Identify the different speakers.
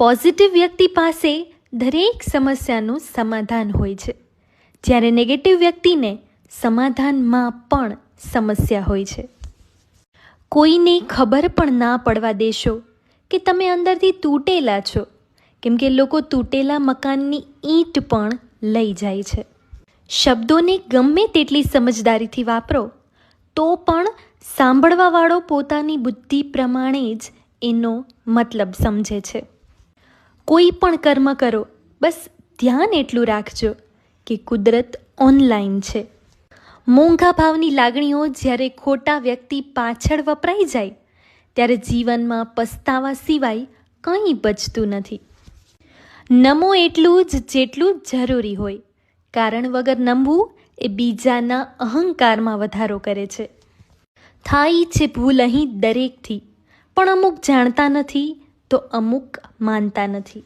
Speaker 1: Positive વ્યક્તિ પાસે દરેક સમસ્યાનું સમાધાન હોય છે. જ્યારે નેગેટિવ વ્યક્તિને સમાધાનમાં પણ સમસ્યા હોય છે. કોઈને ખબર પણ ના પડવા દેશો કે તમે અંદરથી તૂટેલા છો, કેમ કે લોકો તૂટેલા મકાનની ઈંટ પણ લઈ જાય છે. શબ્દોને ગમે તેટલી સમજદારીથી વાપરો, તો પણ સાંભળવાવાળો પોતાની બુદ્ધિ પ્રમાણે જ એનો મતલબ સમજે છે. કોઈ પણ કર્મ કરો, બસ ધ્યાન એટલું રાખજો કે કુદરત ઓનલાઈન છે. મોંઘા ભાવની લાગણીઓ જ્યારે ખોટા વ્યક્તિ પાછળ વપરાઈ જાય, ત્યારે જીવનમાં પસ્તાવા સિવાય કંઈ બચતું નથી. નમો એટલું જ જેટલું જરૂરી હોય, કારણ વગર નમવું એ બીજાના અહંકારમાં વધારો કરે છે. થાય છે ભૂલ અહીં દરેકથી, પણ અમુક જાણતા નથી તો અમુક માનતા નથી.